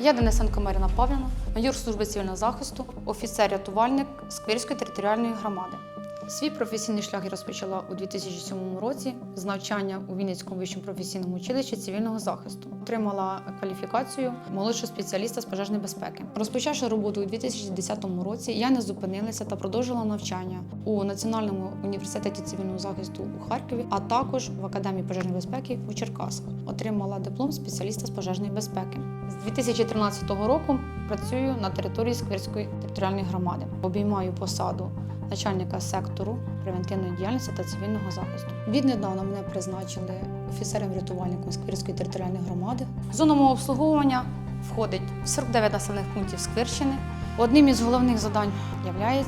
Я Денисенко Марина Павлівна, майор служби цивільного захисту, офіцер-рятувальник Сквирської територіальної громади. Свій професійний шлях я розпочала у 2007 році з навчання у Вінницькому вищому професійному училищі цивільного захисту. Отримала кваліфікацію молодшого спеціаліста з пожежної безпеки. Розпочавши роботу у 2010 році, я не зупинилася та продовжила навчання у Національному університеті цивільного захисту у Харкові, а також в Академії пожежної безпеки у Черкасах. Отримала диплом спеціаліста з пожежної безпеки. З 2013 року працюю на території Сквирської територіальної громади. Обіймаю посаду начальника сектору превентивної діяльності та цивільного захисту. Віднедавна мене призначили офіцером-рятувальником Сквірської територіальної громади. Зона мого обслуговування входить 49 населених пунктів Сквирщини. Одним із головних завдань є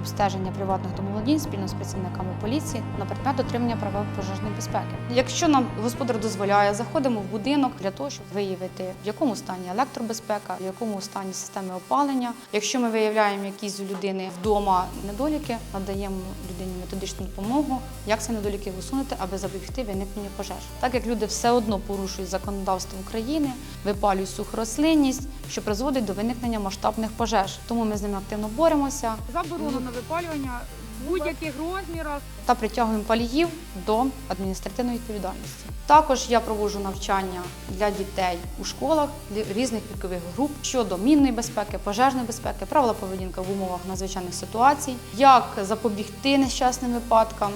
обстеження приватних домоволодінь спільно з працівниками поліції на предмет дотримання правил пожежної безпеки. Якщо нам господар дозволяє, заходимо в будинок для того, щоб виявити, в якому стані електробезпека, в якому стані системи опалення. Якщо ми виявляємо якісь у людини вдома недоліки, надаємо людині методичну допомогу, як ці недоліки усунути, аби запобігти виникненню пожеж. Так як люди все одно порушують законодавство України, випалюють суху рослинність, що призводить до виникнення масштабних пожеж. Тому ми з ними активно боремося Заборонено випалювання в будь-яких розмірах. та притягуємо паліїв до адміністративної відповідальності. Також я проводжу навчання для дітей у школах різних вікових груп щодо мінної безпеки, пожежної безпеки, правила поведінки в умовах надзвичайних ситуацій, як запобігти нещасним випадкам.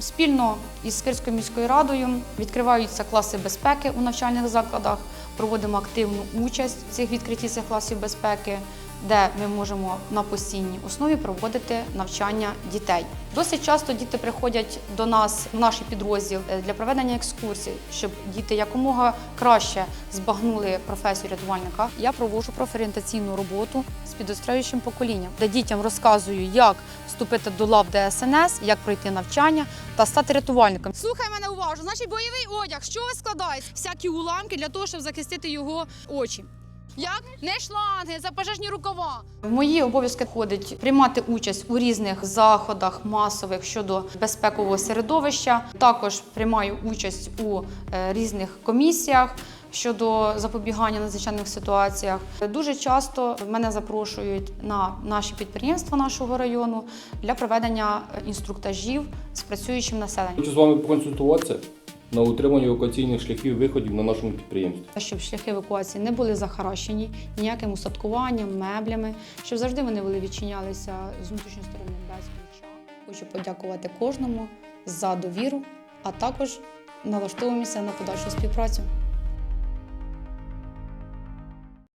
Спільно із Скирською міською радою відкриваються класи безпеки у навчальних закладах. Проводимо активну участь в цих відкритті цих класів безпеки, де ми можемо на постійній основі проводити навчання дітей. Досить часто діти приходять до нас в наш підрозділ е, для проведення екскурсій, щоб діти якомога краще збагнули професію рятувальника. Я проводжу профорієнтаційну роботу з підростаючим поколінням, де дітям розказую, як вступити до лав ДСНС, як пройти навчання та стати рятувальником. Слухай мене уважно. Значить, бойовий одяг, що ви складаєте? Всякі уламки для того, щоб захистити його очі. Як не шланги, за пожежні рукава. В мої обов'язки входить приймати участь у різних заходах масових щодо безпекового середовища. Також приймаю участь у е, різних комісіях. Щодо запобігання надзвичайних ситуаціях, дуже часто мене запрошують на наші підприємства нашого району для проведення інструктажів з працюючим населенням. Хочу з вами поконсультуватися на утримання евакуаційних шляхів виходів на нашому підприємстві. щоб шляхи евакуації не були захаращені ніяким устаткуванням, меблями, щоб завжди вони були відчинялися з внутрішньої сторони без ключа. Хочу подякувати кожному за довіру, а також налаштовуємося на подальшу співпрацю.